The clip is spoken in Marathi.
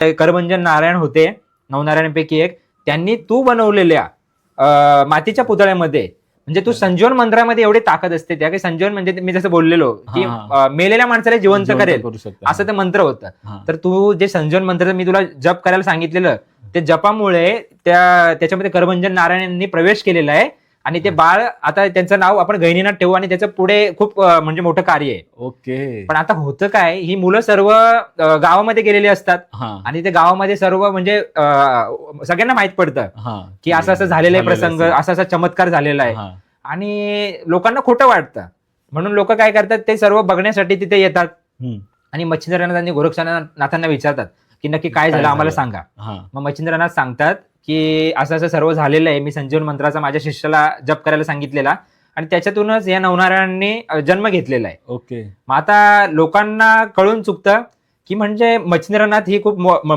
करभंजन नारायण होते नवनारायणपैकी एक. त्यांनी तू बनवलेल्या मातीच्या पुतळ्यामध्ये म्हणजे तू संजीवन मंत्रामध्ये एवढी ताकद असते त्या की संजीवन म्हणजे मी जसं बोललेलो की मेलेल्या माणसाला जिवंत करेल. असं ते मंत्र होतं. तर तू जे संजीवन मंत्र मी तुला जप करायला सांगितलेलं ते जपामुळे त्या त्याच्यामध्ये करभंजन नारायण यांनी प्रवेश केलेला आहे. आणि ते बाळ आता त्यांचं नाव आपण गहिनीनाथ ठेवू आणि त्याचं पुढे खूप म्हणजे मोठं कार्य आहे. ओके. पण आता होतं काय ही मुलं सर्व गावामध्ये गेलेली असतात. हा. आणि ते गावामध्ये सर्व म्हणजे सगळ्यांना माहीत पडतं. हा. की असं असं झालेलं आहे प्रसंग. असा असा चमत्कार झालेला आहे. आणि लोकांना खोटं वाटतं. म्हणून लोक काय करतात ते सर्व बघण्यासाठी तिथे येतात. आणि मच्छिंद्रनाथ आणि गोरक्षनाथांना विचारतात की नक्की काय झालं? आम्हाला? सांगा. हा. मग मच्छिंद्रनाथ सांगतात की असं असं सर्व झालेलं आहे. मी संजीवन मंत्राचा माझ्या शिष्याला जप करायला सांगितलेला. आणि त्याच्यातूनच या नवनारायणांनी जन्म घेतलेला आहे. ओके. मग आता लोकांना कळून चुकतं की म्हणजे मच्छिंद्रनाथ ही खूप